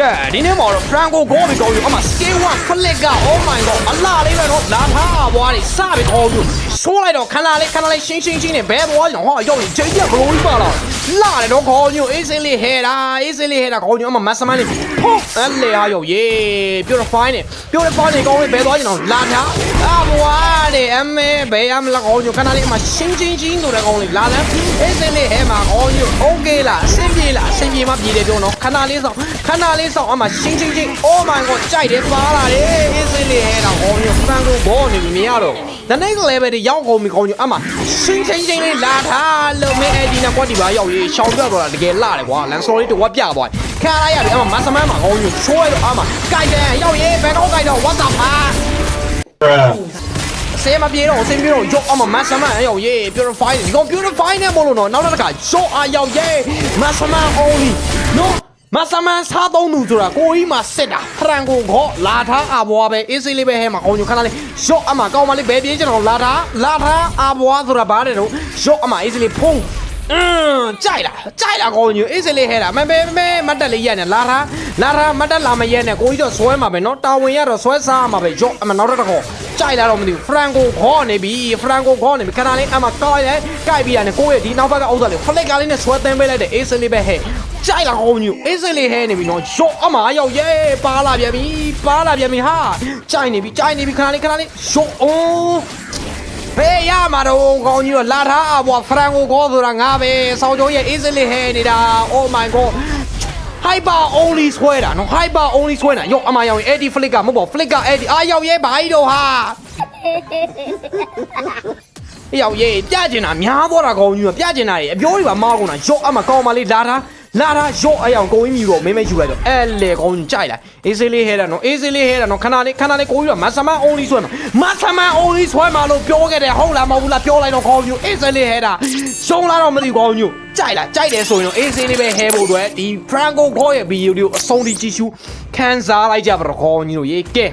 ကဲဒီနေ့မှာတော့ Franco ကိုပြီးကောင်းယူအမ scale 1 flick က oh my god အလားလေးပဲတော့လာထားဘွားတွေစပြီးကောင်းယူဆိုးလိုက်တော့ခဏလေးခဏလေးရှင်းရှင်းရှင်းနဲ့ဘဲဘွားကြောင့်ဟောရောက်ရင်ချိန်ပြဘလို့ကြီးပါလားလာတယ်တော့ကောင်းယူအေးစင်းလေးဟဲတာအေးစင်းလေးဟဲတာကောင်းယူအမမတ်စမန်လေးဖုတ်အဲ့လေအားရောက်ရေး purify နဲ့ purify နဲ့ကောင်းလေးဘဲသွားကျင်တော့လာထားအဘွားတွေအ မေဘဲရမလားကောင်းယူခဏလေးအမရှင်းရှင်းရှင်းဆိုတဲ့ကောင်းလေးလာလမ်းအေးစင်းလေးဟဲမှာကောင်းယူ okay လားအဆင်ပြေလားအဆင်ပြေမှပြေတယ်ပြောတော့ခဏလေးဆောင်ခဏလေးဆောင်အမရှင်းရှင်းရှင်း oh my god ကြိုက်တယ်ပါလာတယ်အေးစင်းလေးဟဲတော့ကောင်းယူဖန်ကိုဘောနေပြီမရတော့ the next level တွေရောက်ကုန်ပြီကောင်းယူအမရှင်းရှင်းရှင်းလေးလာထားလို့မင်းအဲ့ဒီနဲ့ကွက်ဒီပါရောက်ရေးရှောင်းပြတော့တကယ်လာတယ်ကွာလန်စော်လေးတော့ဝက်ပြသွားခါလိုက်ရတယ်အမမဆမန်းမှာကောင်းယူချိုးရတော့အမကြိုက်တယ်ရောက်ရေးဘယ်တော့ကြိုက်တော့ what the fuck Bruh. ဆေးမပြေတော့အစင်းပြေတော့ရော့အမမဆမန်ရောက်ရေး purify ဒီကောင် purify နဲ့မလို့တော့နောက်တစ်ခါရော့အရောက်ရေးမဆမန် only နော်မဆမန်စားသုံးသူဆိုတာကိုကြီးမှာစစ်တာဖရန်ကိုခေါ်လာထားအဘွားပဲအေးစေးလေးပဲဟဲမှာအောင်ညခဏလေးရော့အမကောင်းမလေးဘယ်ပြေးကြတော့လာထားလာထားအဘွားဆိုတာဘာတဲ့တော့ရော့အမအေးစေးလေးဖုံး အင်းကြိုက်လားကြိုက်လားကောင်းညအေးစေးလေးဟဲတာမမဲမဲမတ်တက်လေးရက်နေလာထားလာထားမတ်တက်လာမရက်နဲ့ကိုကြီးတော့ဆွဲမှာပဲနော်တာဝန်ရတော့ဆွဲစားမှာပဲရော့အမနောက်တစ်ခါကြိုက်လာတော့မသိဘူးဖရန်ကိုခေါ်နေပြီဖရန်ကိုခေါ်နေပြီခဏလေးအမကောက်ရဲကြိုက်ပြီးရတယ်ကိုရဲ့ဒီနောက်ဘက်ကဥစ္စာလေးဖလက်ကလေးနဲ့ဆွဲသင်းပေးလိုက်တဲ့အေးစေးလေးပဲဟဲ့ကြိုက်လာကောင်းညအေးစိလေးဟဲနေပြီနော်ရော့အမရောက်ရဲပါလာပြန်ပြီပါလာပြန်ပြီဟာကြိုက်နေပြီကြိုက်နေပြီခဏလေးခဏလေးရော့အောင် ဘယ်ရမှာတော့ကောင်းကြီးတော့လာထားအဘွားဖရန်ကိုခေါ်ဆိုတာငါပဲဆောင်းကျိုးရဲ့အေးစိလေးဟဲနေတာ oh my god hyper only ဆွဲတာနော် hyper only ဆွဲတာရော့အမရောက်ရင် AD flick ကမဟုတ်ပါ flick က AD အာရောက်ရဲဘာကြီးတော့ဟာရောက်ရဲပြကျင်တာများသွားတာကောင်းကြီးကပြကျင်တာရေအပြောတွေပါမားကုန်တာရော့အမကောင်းမလေးလာထား လာထားရော့အယောင်ကိုင်းမြူတော့မင်းမဲယူလိုက်တော့အဲလေကောင်းကြီးကြိုက်လိုက်အေးစေးလေးဟဲတာနော်အေးစေးလေးဟဲတာနော်ခဏလေးခဏလေးကိုကြီးကမဆမန် only ဆွဲမှာမဆမန် only ဆွဲမှာလို့ပြောခဲ့တယ်ဟုတ်လားမဟုတ်ဘူးလားပြောလိုက်တော့ကောင်းကြီးအေးစေးလေးဟဲတာရှုံးလာတော့မသိကောင်းကြီးကြိုက်လားကြိုက်တယ်ဆိုရင်တော့အေးစေးလေးပဲဟဲဖို့အတွက်ဒီ Franco ခေါ်ရဲ့ဗီဒီယိုလေးကိုအဆုံးထိကြည့်ရှုခန်းစားလိုက်ကြပါတော့ကောင်းကြီးတို့ရေကဲ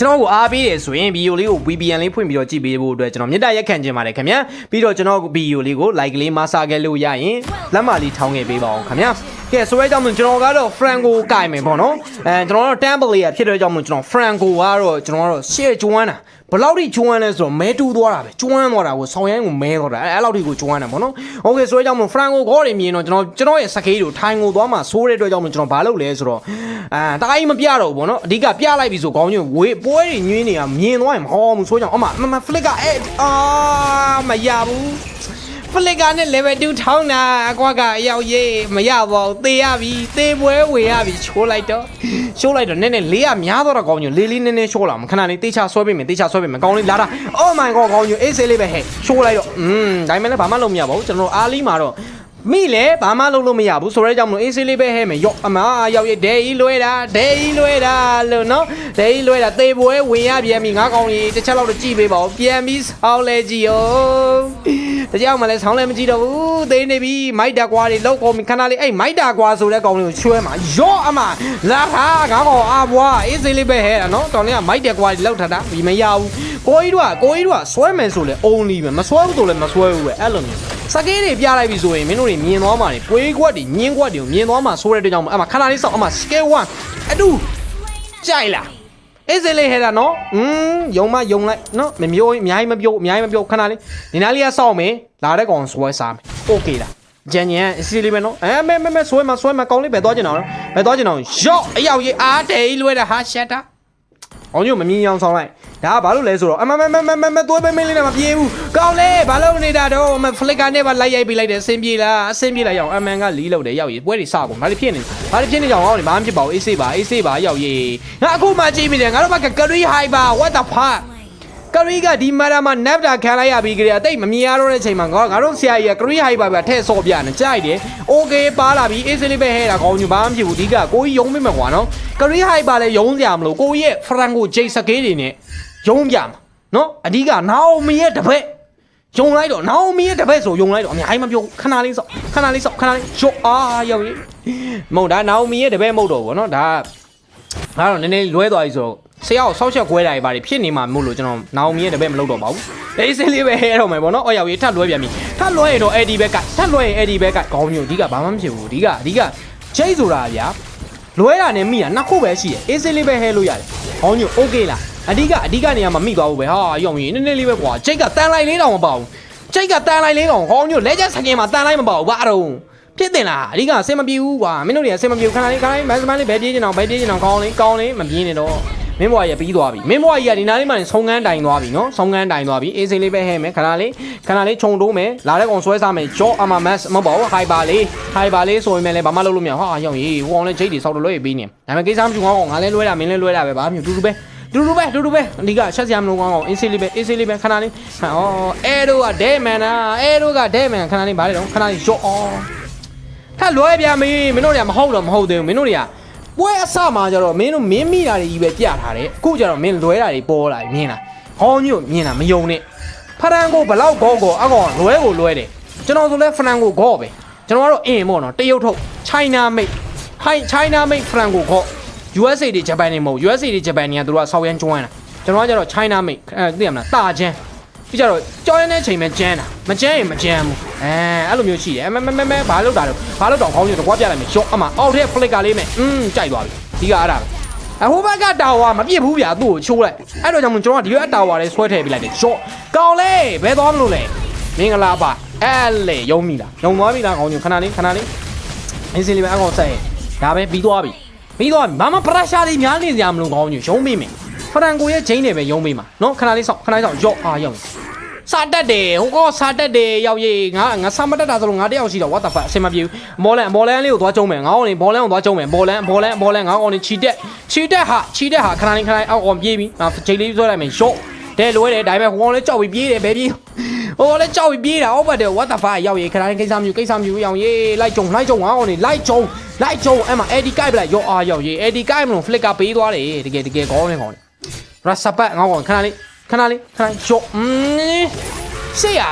ကျွန်တော်ကိုအားပေးတယ်ဆိုရင်ဗီဒီယိုလေးကို VPN လေးဖွင့်ပြီးတော့ကြည့်ပေးဖို့အတွက်ကျွန်တော်မေတ္တာရက်ခံခြင်းပါတယ်ခင်ဗျာပြီးတော့ကျွန်တော်ဗီဒီယိုလေးကို like လေးမဆာခဲ့လို့ရရင်လက်မလေးထောင်းခဲ့ပေးပါအောင်ခင်ဗျာ ကဲဆိုရဲကြောင့်မို့ကျွန်တော်ကတော့ Franco ကင်မယ်ပေါ့နော်အဲကျွန်တော်တို့ Temple လေးဖြစ်တဲ့ကြောင့်မို့ကျွန်တော် Franco ကတော့ကျွန်တော်ကတော့ share ကျွမ်းတာဘယ်လောက်ထိကျွမ်းလဲဆိုတော့မဲတူးသွားတာပဲကျွမ်းသွားတာကိုဆောင်းရိုင်းကိုမဲသွားတာအဲအဲ့လောက်ထိကိုကျွမ်းတာပေါ့နော်โอเคဆိုရဲကြောင့်မို့ Franco ခေါ်နေမြင်တော့ကျွန်တော်ကျွန်တော်ရဲ့စကေးကိုထိုင်ကိုသွားမှဆိုးတဲ့အတွက်ကြောင့်မို့ကျွန်တော်ဘာလုပ်လဲဆိုတော့အာတိုင်းမပြတော့ဘူးပေါ့နော်အဓိကပြလိုက်ပြီဆိုခေါင်းညွန့်ဝေးပွဲတွေညွှင်းနေတာမြင်သွားရင်မဟောဘူးဆိုကြောင့်အမမမ flick ကအဲအာမရဘူး ဖလစ်ကနဲ့ level 2ထောင်းတာအကွာကအရောက်ရေးမရပါဘူးသေရပြီသေပွဲဝေရပြီချိုးလိုက်တော့ချိုးလိုက်တော့နည်းနည်းလေးကများတော့ကောင်းညိုလေးလေးနည်းနည်းချိုးလာမခဏလေးတေချာဆွဲပေးမယ်တေချာဆွဲပေးမယ်ကောင်းလေးလာတာ oh my god ကောင်းညိုအေးဆေးလေးပဲဟဲ့ချိုးလိုက်တော့อืมဒါပေမဲ့လည်းဘာမှလုပ်မရပါဘူးကျွန်တော်အားလီမှာတော့မိလေဘာမှလုပ်လို့မရဘူးဆိုရဲကြောင့်မလို့အေးဆေးလေးပဲဟဲ့မယ်ရော့အမရောက်ရဲ့ဒဲကြီးလွဲတာဒဲကြီးလွဲတာလို့နော်ဒဲကြီးလွဲတာသေပွဲဝင်ရပြန်ပြီငါကောင်းကြီးတစ်ချက်လောက်တော့ကြည့်ပေးပါဦးပြန်ပြီးဆောင်းလဲကြည့်အောင် တကြောင်မှလည်းဆောင်းလဲမကြည့်တော့ဘူးသေနေပြီမိုက်တာကွာတွေလောက်ကုန်ပြီခဏလေးအဲ့မိုက်တာကွာဆိုတဲ့ကောင်လေးကိုချွဲမှာရော့အမလာထားငါကောင်အာဘွားအေးဆေးလေးပဲဟဲ့တာနော်တော်လေးကမိုက်တယ်ကွာတွေလောက်ထားတာဒီမရဘူးကိုကြီးတို့ကကိုကြီးတို့ကဆွဲမယ်ဆိုလဲ only ပဲမဆွဲဘူးဆိုလဲမဆွဲဘူးပဲအဲ့လိုမျိုးစကေးတွေပြလိုက်ပြီဆိုရင်မင်းတို့တွေမြင်သွားမှာနေပွေးခွက်တွေညင်းခွက်တွေကိုမြင်သွားမှာဆိုတဲ့အတွက်ကြောင့်အမခဏလေးစောင့်အမ scale 1အတူကြိုက်လား အေးစေးလေးဟဲ့တာနော်อืมယုံမယုံလိုက်နော်မမျိုးအများကြီးမပြောအများကြီးမပြောခဏလေးဒီနားလေးကစောင့်မယ်လာတဲ့ကောင်ဆွဲစားမယ်โอเคလားဂျန်ညန်အစီလေးပဲနော်အဲမဲမဲမဲဆွဲမဆွဲမကောင်းလေးပဲသွားကျင်အောင်နော်ပဲသွားကျင်အောင်ရော့အရောက်ကြီးအားတဲကြီးလွဲတာဟာရှက်တာ အောင်ညမမြင်အောင်ဆောင်လိုက်ဒါကဘာလို့လဲဆိုတော့အမမမမမမသွေးပေးမင်းလေးနဲ့မပြေဘူးကောင်းလေဘာလို့နေတာတော့မဖလစ်ကာနဲ့ပါလိုက်ရိုက်ပေးလိုက်တယ်အဆင်ပြေလားအဆင်ပြေလားရောက်အမန်ကလီးလောက်တယ်ရောက်ရေးပွဲတွေစကုန်ဘာလို့ဖြစ်နေဘာလို့ဖြစ်နေကြအောင်ဟောနေဘာမှဖြစ်ပါဘူးအေးဆေးပါအေးဆေးပါရောက်ရေးငါအခုမှကြည့်မိတယ်ငါတို့ဘက်ကကရီဟိုင်ပါ what the fuck ကရီကဒီမာရာမှာနက်တာခံလိုက်ရပြီးကြတဲ့အတိတ်မမြင်ရတော့တဲ့အချိန်မှာငါတို့ဆရာကြီးကကရီဟိုက်ပါပဲထဲ့ဆော့ပြနေကြိုက်တယ်။ Okay ပါလာပြီး AC လေးပဲဟဲတာကောင်းညဘာမှမဖြစ်ဘူးဒီကကိုကြီးယုံမိမယ်ကွာနော်။ကရီဟိုက်ပါလည်းယုံစရာမလိုကိုကြီးရဲ့ Franco Jay စကေးတွေနဲ့ယုံပြမှာနော်အဓိကနာအိုမီရဲ့တပည့်ယုံလိုက်တော့နာအိုမီရဲ့တပည့်ဆိုယုံလိုက်တော့အများကြီးမပြောခဏလေးဆော့ခဏလေးဆော့ခဏလေးရော့အာရောက်ရေမဟုတ်ဒါနာအိုမီရဲ့တပည့်မဟုတ်တော့ဘောနော်ဒါကတော့နည်းနည်းလွဲသွားပြီဆိုတော့ ဆရာကိုဆောက်ချက်ခွဲတာတွေပါတယ်ဖြစ်နေမှာမို့လို့ကျွန်တော်နာအိုမီရဲ့တပည့်မလုပ်တော့ပါဘူးအေးစင်းလေးပဲဟဲတော့မယ်ပေါ့နော်အော်ရောက်ရေးထပ်လွဲပြန်ပြီထပ်လွဲရင်တော့ AD ဘက်ကထပ်လွဲရင် AD ဘက်ကခေါင်းမျိုးအဓိကဘာမှမဖြစ်ဘူးအဓိကအဓိကချိတ်ဆိုတာဗျာ လွဲတာနဲ့မိတာနှစ်ခုပဲရှိတယ်အေးစေးလေးပဲဟဲလို့ရတယ်ခေါင်းညိုโอเคလားအဓိကအဓိကနေရာမှာမိသွားဖို့ပဲဟာရောင်ကြီးနည်းနည်းလေးပဲကွာချိတ်ကတန်လိုက်လေးတောင်မပါဘူးချိတ်ကတန်လိုက်လေးတောင်ခေါင်းညိုလဲချက်စကင်မှာတန်လိုက်မပါဘူးဘာတော့ဖြစ်တင်လားအဓိကအဆင်မပြေဘူးကွာမင်းတို့တွေအဆင်မပြေဘူးခဏလေးခဏလေးမန်စမန်လေးဘယ်ပြေးချင်အောင်ဘယ်ပြေးချင်အောင်ကောင်းလေးကောင်းလေးမပြေးနေတော့ မင်းဘွားကြီးပြီးသွားပြီမင်းဘွားကြီးကဒီနားလေးမှဆုံးကန်းတိုင်သွားပြီနော်ဆုံးကန်းတိုင်သွားပြီအေးစိလေးပဲဟဲမယ်ခဏလေးခဏလေးခြုံတိုးမယ်လာတဲ့ကောင်ဆွဲစားမယ်ဂျော့အမမတ်မဟုတ်ပါဘူးဟိုက်ပါလေးဟိုက်ပါလေးဆိုရင်လည်းဘာမှလုပ်လို့မရဟာရောက်ရေးဟိုအောင်လည်းဂျိတ်တွေစောက်တော့လွှဲပြီးနေဒါပေမဲ့ကိစ္စမရှိဘူးငါလည်းလွှဲတာမင်းလည်းလွှဲတာပဲဘာမှမဖြစ်တူတူပဲတူတူပဲတူတူပဲအဓိကချက်စရာမလိုကောင်းအောင်အေးစိလေးပဲအေးစိလေးပဲခဏလေးဟောအဲတို့ကဒဲမန်နာအဲတို့ကဒဲမန်ခဏလေးဗါလေတော့ခဏလေးဂျော့အော်ထလွှဲပြမေးမင်းတို့တွေကမဟုတ်တော့မဟုတ်သေးဘူးမင်းတို့တွေက ပွဲအစမှာကျတော့မင်းတို့မင်းမိတာတွေကြီးပဲပြထားတယ်အခုကျတော့မင်းလွှဲတာတွေပေါ်လာပြီမြင်လားဟောညို့မြင်လားမယုံနဲ့ဖရန်ကိုဘလောက်ကောကောအကောင်လွှဲကိုလွှဲတယ်ကျွန်တော်ဆိုလဲဖရန်ကိုကောပဲကျွန်တော်ကတော့အင်းပေါ့နော်တရုတ်ထုတ် China made ဟိုင် China made ဖရန်ကိုကော USA တွေဂျပန်တွေမဟုတ် USA တွေဂျပန်တွေကသူတို့ကဆောက်ရမ်းကျွမ်းတာကျွန်တော်ကကျတော့ China made အဲသိရမလားတာချမ်း ပြီးကြတော့ကြောင်းရမ်းတဲ့ချိန်မှာကျန်းတာမကျန်းရင်မကျန်းဘူးအဲအဲ့လိုမျိုးရှိတယ်မဲမဲမဲမဲဘာလို့တာတော့ဘာလို့တော့ခေါင်းညိုတော့ကွာပြလိုက်မယ်ရော့အမအောက်ထက် flicker လေးမဲ့อืมကြိုက်သွားပြီဒီကအဲ့ဒါပဲအဟိုဘက်ကတာဝါမပြစ်ဘူးဗျာသူ့ကိုချိုးလိုက်အဲ့တော့ကြောင့်မို့ကျွန်တော်ကဒီဘက်တာဝါလေးဆွဲထည့်ပြလိုက်တယ်ရော့ကောင်းလေဘယ်သွားမလို့လဲမင်္ဂလာပါအဲ့လေယုံမိလားယုံသွားပြီလားခေါင်းညိုခဏလေးခဏလေးအင်းစလေးပဲအကောင်ဆက်ဒါပဲပြီးသွားပြီပြီးသွားပြီဘာမှပရက်ရှာလေးများနေကြမလို့ခေါင်းညိုရုံးမိမယ် ဖရန်ကိုရဲ့ချင်းတွေပဲရုံးမိမှာနော်ခဏလေးစောင့်ခဏလေးစောင့်ရော့အားရောက်စာတက်တယ်ဟိုကောစာတက်တယ်ရောက်ရေးငါငါစာမတက်တာဆိုလို့ငါတယောက်ရှိတော့ what the fuck အဆင်မပြေဘူးဘောလန်ဘောလန်လေးကိုသွားကျုံးမယ်ငါကောင်လေးဘောလန်ကိုသွားကျုံးမယ်ဘောလန်ဘောလန်ဘောလန်ငါကောင်လေးခြီတက်ခြီတက်ဟာခြီတက်ဟာခဏလေးခဏလေးအောက်ကောင်ပြေးပြီငါချိန်လေးဆွဲလိုက်မယ်ရော့တဲလွဲတယ်ဒါပေမဲ့ဟိုကောင်လေးကြောက်ပြီးပြေးတယ်ဘယ်ပြေးဟိုကောင်လေးကြောက်ပြီးပြေးတာဟုတ်ပါတယ် what the fuck ရောက်ရေးခဏလေးကိစ္စမျိုးကိစ္စမျိုးရောက်ရေးလိုက်ကျုံလိုက်ကျုံငါကောင်လေးလိုက်ကျုံလိုက်ကျုံအဲ့မှာ AD ကိုက်ပလိုက်ရော့အားရောက်ရေး AD ကိုက်မလို့ flicker ပေးသွားတယ်တကယ်တကယ်ကောင်းနေကောင်လေး ရစပတ်ငါကောင်ခဏလေးခဏလေးခဏလေးရော့อืมရှေ့ရ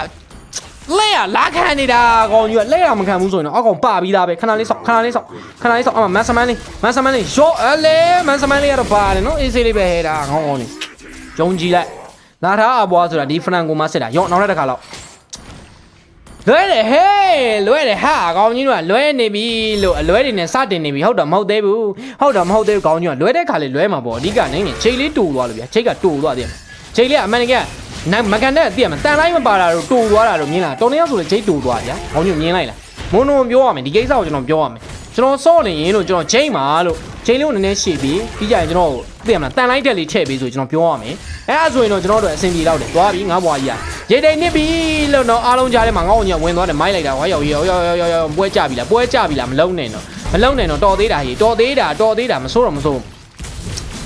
လက်ရလာခံနေတာကောင်ကြီးကလက်ရမခံဘူးဆိုရင်တော့အောက်ကောင်ပပြီးသားပဲခဏလေးဆောက်ခဏလေးဆောက်ခဏလေးဆောက်အမမန်ဆမန်လေးမန်ဆမန်လေးရော့အလေမန်ဆမန်လေးကတော့ပါတယ်နော်အေးဆေးလေးပဲဟဲတာခေါင်းအောင်လေးဂျုံကြည့်လိုက်လာထားအပွားဆိုတာဒီဖရန်ကိုမစစ်တာရော့နောက်တစ်ခါလောက် လွဲတယ်ဟေးလွဲတယ်ဟာကောင်ကြီးတို့ကလွဲနေပြီလို့အလွဲတွေနဲ့စတင်နေပြီဟုတ်တော့မဟုတ်သေးဘူးဟုတ်တော့မဟုတ်သေးဘူးကောင်ကြီးကလွဲတဲ့ခါလေးလွဲမှာပေါ့အဓိကနေနေချိန်လေးတူသွားလို့ဗျာချိန်ကတူသွားတယ်ချိန်လေးကအမှန်တကယ်နမကန်တဲ့တည့်ရမှာတန်လိုက်မပါတာတော့တူသွားတာတော့မြင်လားတော်နေရောက်ဆိုလေချိန်တူသွားဗျာခေါင်းညမြင်လိုက်လားမွန်းတော့ပြောရမယ်ဒီကိစ္စကိုကျွန်တော်ပြောရမယ်ကျွန်တော်စော့နေရင်လို့ကျွန်တော်ချိန်ပါလို့ ချိန်လေးကိုနည်းနည်းရှေ့ပြီးပြီးကြရင်ကျွန်တော်တည့်ရမှာတန်လိုက်တက်လေးထည့်ပြီးဆိုကျွန်တော်ပြောရမယ်အဲအဲ့ဆိုရင်တော့ကျွန်တော်တို့အဆင်ပြေတော့တယ်သွားပြီငါဘွားကြီးကရေတိန်နစ်ပြီလို့တော့အားလုံးကြားထဲမှာငါ့ကိုညဝင်သွားတယ်မိုက်လိုက်တာဟောရောက်ရောက်ရောက်ရောက်ရောက်ပွဲကြပြီလားပွဲကြပြီလားမလုံးနဲ့တော့မလုံးနဲ့တော့တော်သေးတာဟေးတော်သေးတာတော်သေးတာမဆိုးတော့မဆိုး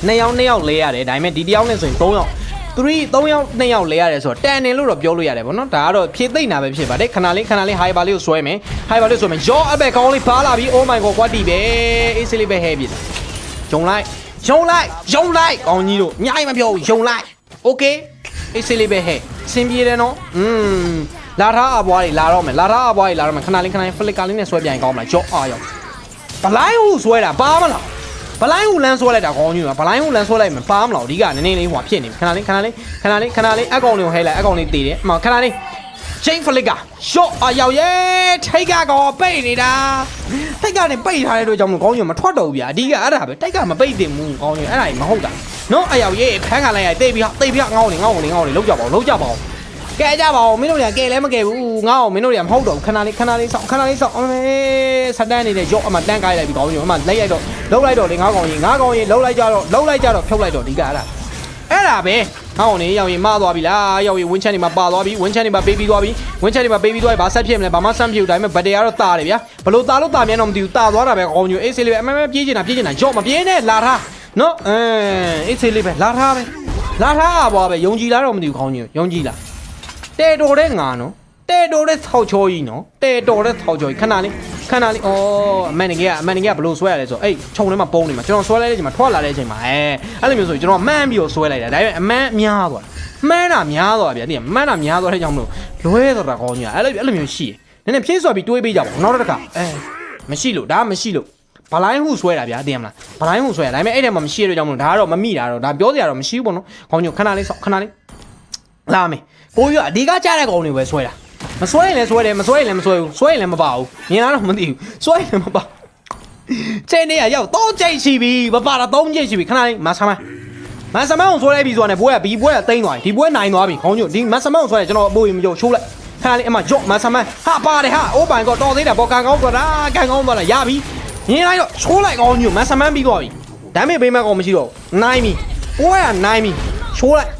နှစ်ယောက်နှစ်ယောက်လဲရတယ်ဒါပေမဲ့ဒီတယောက်နဲ့ဆိုရင်၃ယောက် 3 3ယောက်2ယောက်လဲရတယ်ဆိုတော့တန်တယ်လို့တော့ပြောလို့ရတယ်ဗောနော်ဒါကတော့ဖြည့်သိမ့်တာပဲဖြစ်ပါတယ်ခဏလေးခဏလေး high bar လေးကိုဆွဲမယ် high bar လေးဆွဲမယ်ရောအဘက်ကောင်းလေးပါလာပြီ oh my god ကွာတီပဲအေးစလေးပဲဟဲပြီဂျုံလိုက်ဂျုံလိုက်ဂျုံလိုက်ကောင်းကြီးတို့ညိုင်းမပြောဘူးဂျုံလိုက် okay အေးစလေးပဲဟဲစင်ပြေတယ်နော်อืมလာထားအပွားတွေလာတော့မယ်လာထားအပွားတွေလာတော့မယ်ခဏလေးခဏလေး flicker လေးနဲ့ဆွဲပြန်ကောင်းမလားကြောအာရောက်ဘလိုင်းဟုဆွဲတာပါမလား ဘလိုင်းဟူလန်းဆွဲလိုက်တာခေါင်းကြီးကဘလိုင်းဟူလန်းဆွဲလိုက်မှာပါမလားအဓိကနည်းနည်းလေးဟိုဖြစ်နေခဏလေးခဏလေးခဏလေးခဏလေးအကောင်လေးကိုဟဲလိုက်အကောင်လေးတည်တယ်အမခဏလေးချင်းဖလစ်ကရှော့အရောက်ရဲထိတ်ကကောပိတ်နေတာထိတ်ကနေပိတ်ထားတဲ့အတွက်ကြောင့်မကောင်းကြီးမထွက်တော့ဘူးဗျာအဓိကအဲ့ဒါပဲတိုက်ကမပိတ်တင်ဘူးကောင်းကြီးအဲ့ဒါကြီးမဟုတ်တာနော်အရောက်ရဲဖမ်းခံလိုက်ရတိတ်ပြီးတိတ်ပြီးငေါင်းနေငေါင်းနေငေါင်းနေလောက်ကြပါဦးလောက်ကြပါဦး ကဲကြပါဦးမင်းတို့တွေကကဲလည်းမကဲဘူးငါ့အောင်မင်းတို့တွေကမဟုတ်တော့ဘူးခဏလေးခဏလေးစောင့်ခဏလေးစောင့်အမေစတန်းနေတဲ့ရော့အမတန်းကိုင်းလိုက်ပြီးကောင်းကြီးအမလက်ရိုက်တော့လောက်လိုက်တော့လေငါးကောင်ကြီးငါးကောင်ကြီးလောက်လိုက်ကြတော့လောက်လိုက်ကြတော့ဖြုတ်လိုက်တော့ဒီကအဲ့ဒါအဲ့ဒါပဲဟောင်းနေရောက်ရင်မသွားပြီလားရောက်ရင်ဝင်းချန်နေမှာပါသွားပြီဝင်းချန်နေမှာပေးပြီးသွားပြီဝင်းချန်နေမှာပေးပြီးသွားပြီဘာဆက်ဖြစ်မလဲဘာမှဆန့်ဖြစ်ဘူးဒါပေမဲ့ဘတ်တေကတော့တာတယ်ဗျာဘလို့တာလို့တာမြန်တော့မသိဘူးတာသွားတာပဲကောင်းကြီးအေးဆေးလေးပဲအမေပြေးချင်တာပြေးချင်တာရော့မပြေးနဲ့လာထားနော်အဲအေးဆေးလေးပဲလာထားပဲလာထားอ่ะပွားပဲယုံကြည်လားတော့မသိဘူးကောင်းကြီးယုံကြည်လား တဲတော်တဲ့ငါနော်တဲတော်တဲ့ဆောက်ချောကြီးနော်တဲတော်တဲ့ဆောက်ချောကြီးခဏလေးခဏလေးဩအမန်နေကြီးကအမန်နေကြီးကဘလို့ဆွဲရလဲဆိုအဲ့ခြုံထဲမှာပုံနေမှာကျွန်တော်ဆွဲလိုက်တဲ့အချိန်မှာထွက်လာတဲ့အချိန်မှာအဲအဲ့လိုမျိုးဆိုကျွန်တော်မှန်းပြီးတော့ဆွဲလိုက်တာဒါပေမဲ့အမန်များသွားမှန်းတာများသွားဗျာတိမှန်းတာများသွားတဲ့ကြောင့်မလို့လွဲတော့တာကောင်းကြီးအဲ့လိုအဲ့လိုမျိုးရှိတယ်နည်းနည်းဖြည့်ဆွဲပြီးတွေးပေးကြပါဦးနောက်တစ်ခါအဲမရှိလို့ဒါမရှိလို့ဘလိုင်းဟုဆွဲတာဗျာသိရမလားဘလိုင်းဟုဆွဲတာဒါပေမဲ့အဲ့ထဲမှာမရှိတဲ့ကြောင့်မလို့ဒါကတော့မမိတာတော့ဒါပြောစရာတော့မရှိဘူးပေါ့နော်ခေါင်းညိုခဏလေးဆောက်ခဏလေးလာမယ် ကိုကြီးကအဓိကကြားတဲ့ကောင်တွေပဲဆွဲတာမဆွဲရင်လည်းဆွဲတယ်မဆွဲရင်လည်းမဆွဲဘူးဆွဲရင်လည်းမပါဘူးမြင်လားတော့မသိဘူးဆွဲရင်လည်းမပါချိန်နေရရောက်တော့ချိန်ရှိပြီမပါတာ၃ချိန်ရှိပြီခဏလေးမဆမ်းမမဆမ်းမအောင်ဆွဲလိုက်ပြီဆိုတာနဲ့ဘွဲကဘီဘွဲကတိမ့်သွားပြီဒီဘွဲနိုင်သွားပြီခေါင်းညို့ဒီမဆမ်းမအောင်ဆွဲတယ်ကျွန်တော်အပိုးရင်မကြောက်ရှိုးလိုက်ခဏလေးအမကြော့မဆမ်းမဟာပါတယ်ဟာအိုးပိုင်ကောတော်သေးတယ်ပေါ်ကန်ကောင်းသွားတာကန်ကောင်းသွားတာရပြီညင်းလိုက်တော့ချိုးလိုက်ခေါင်းညို့မဆမ်းမပြီးသွားပြီဒမ်းမေပေးမဲ့ကောင်မရှိတော့ဘူးနိုင်ပြီဘွဲကနိုင်ပြီချိုးလိုက်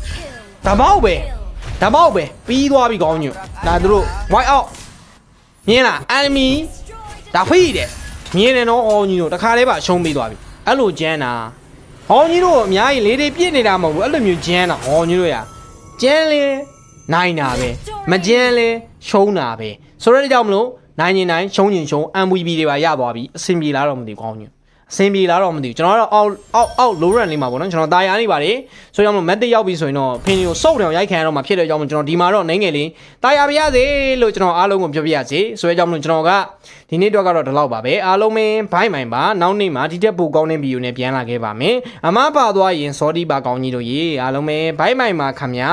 ဓမောက်ပဲ ဓမောက်ပဲပြီးသွားပြီခေါင်းညို့ဒါသူတို့ white out မြင်လား enemy ဒါဖိတယ်မြင်တယ်နော်ဟောကြီးတို့တခါလေးပါရှုံးပေးသွားပြီအဲ့လိုကျန်းတာဟောကြီးတို့အများကြီးလေးတွေပြစ်နေတာမဟုတ်ဘူးအဲ့လိုမျိုးကျန်းတာဟောကြီးတို့ရကျန်းလဲနိုင်တာပဲမကျန်းလဲရှုံးတာပဲဆိုတော့ကြောင့်မလို့နိုင်ရင်နိုင်ရှုံးရင်ရှုံး MVP တွေပါရသွားပြီအဆင်ပြေလားတော့မသိဘူးကောင်းကြီး အဆင်ပြေလားတော့မသိဘူးကျွန်တော်ကတော့အောက်အောက်အောက် low run လေးမှာပေါ့နော်ကျွန်တော်တာယာနေပါတယ်ဆိုတော့မလို့ map ရောက်ပြီဆိုရင်တော့ဖင်ကိုစုပ်တယ်ရိုက်ခံရတော့မှာဖြစ်တဲ့ကြောင့်မလို့ကျွန်တော်ဒီမှာတော့နိုင်ငယ်လေးတာယာပါရစေလို့ကျွန်တော်အားလုံးကိုပြောပြရစေဆိုတော့ကြောင့်မလို့ကျွန်တော်ကဒီနေ့တော့ကတော့ဒီလောက်ပါပဲအားလုံးမင်းဘိုင်းမိုင်ပါနောက်နေ့မှာဒီတက်ပိုကောင်းတဲ့ဗီဒီယိုနဲ့ပြန်လာခဲ့ပါမယ်အမပါသွားရင်စောဒီပါကောင်းကြီးတို့ရေအားလုံးမင်းဘိုင်းမိုင်ပါခမညာ